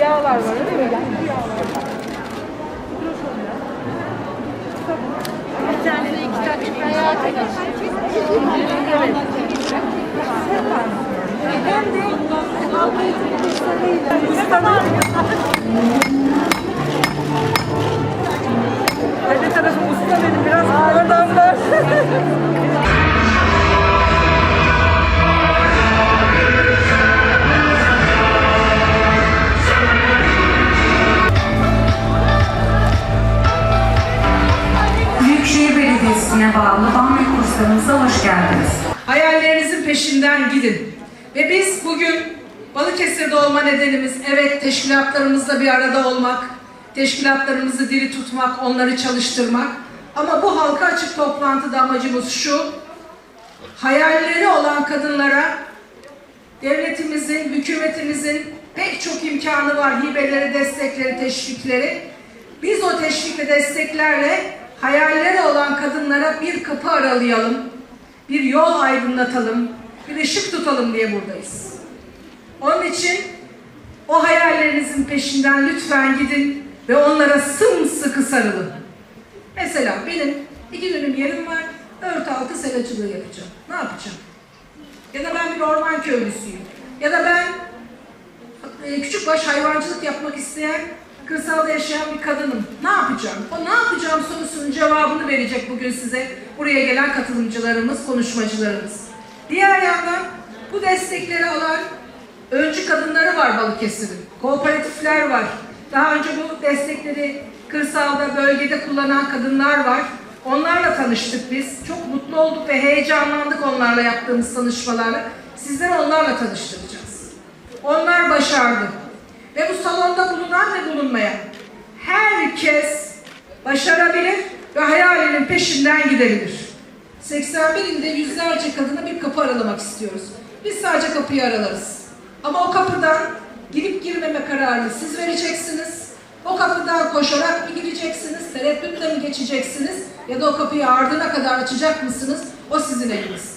Yağlar var öyle mi? Bir tane de iki dakika hayatı Belediyesi'ne bağlı Bamya kurslarımıza hoş geldiniz. Hayallerinizin peşinden gidin. Ve biz bugün Balıkesir'de olma nedenimiz evet teşkilatlarımızla bir arada olmak, teşkilatlarımızı diri tutmak, onları çalıştırmak. Ama bu halka açık toplantıda amacımız şu, hayalleri olan kadınlara devletimizin, hükümetimizin pek çok imkanı var. Hibeleri, destekleri, teşvikleri. Biz o teşvik ve desteklerle hayalleri olan kadınlara bir kapı aralayalım. Bir yol aydınlatalım. Bir ışık tutalım diye buradayız. Onun için o hayallerinizin peşinden lütfen gidin ve onlara sımsıkı sarılın. Mesela benim iki dönüm yerim var. Örtü altı seracılığı yapacağım. Ne yapacağım? Ya da ben bir orman köylüsüyüm. Ya da ben e, küçük baş hayvancılık yapmak isteyen, kırsalda yaşayan bir kadınım. Ne yapacağım? O ne yapacağım sorusunun cevabını verecek bugün size buraya gelen katılımcılarımız, konuşmacılarımız. Diğer yandan bu destekleri alan öncü kadınları var Balıkesir'in. Kooperatifler var. Daha önce bu destekleri kırsalda, bölgede kullanan kadınlar var. Onlarla tanıştık biz. Çok mutlu olduk ve heyecanlandık onlarla yaptığımız tanışmalarla. Sizleri onlarla tanıştıracağız. Onlar başardı. Ve bu salonda bulunan ve bulunmayan herkes başarabilir ve hayalinin peşinden gidebilir. 81 ilde yüzlerce kadına bir kapı aralamak istiyoruz. Biz sadece kapıyı aralarız. Ama o kapıdan girip girmeme kararını siz vereceksiniz. O kapıdan koşarak mı gireceksiniz, tereddütle mi geçeceksiniz ya da o kapıyı ardına kadar açacak mısınız? O sizin eliniz.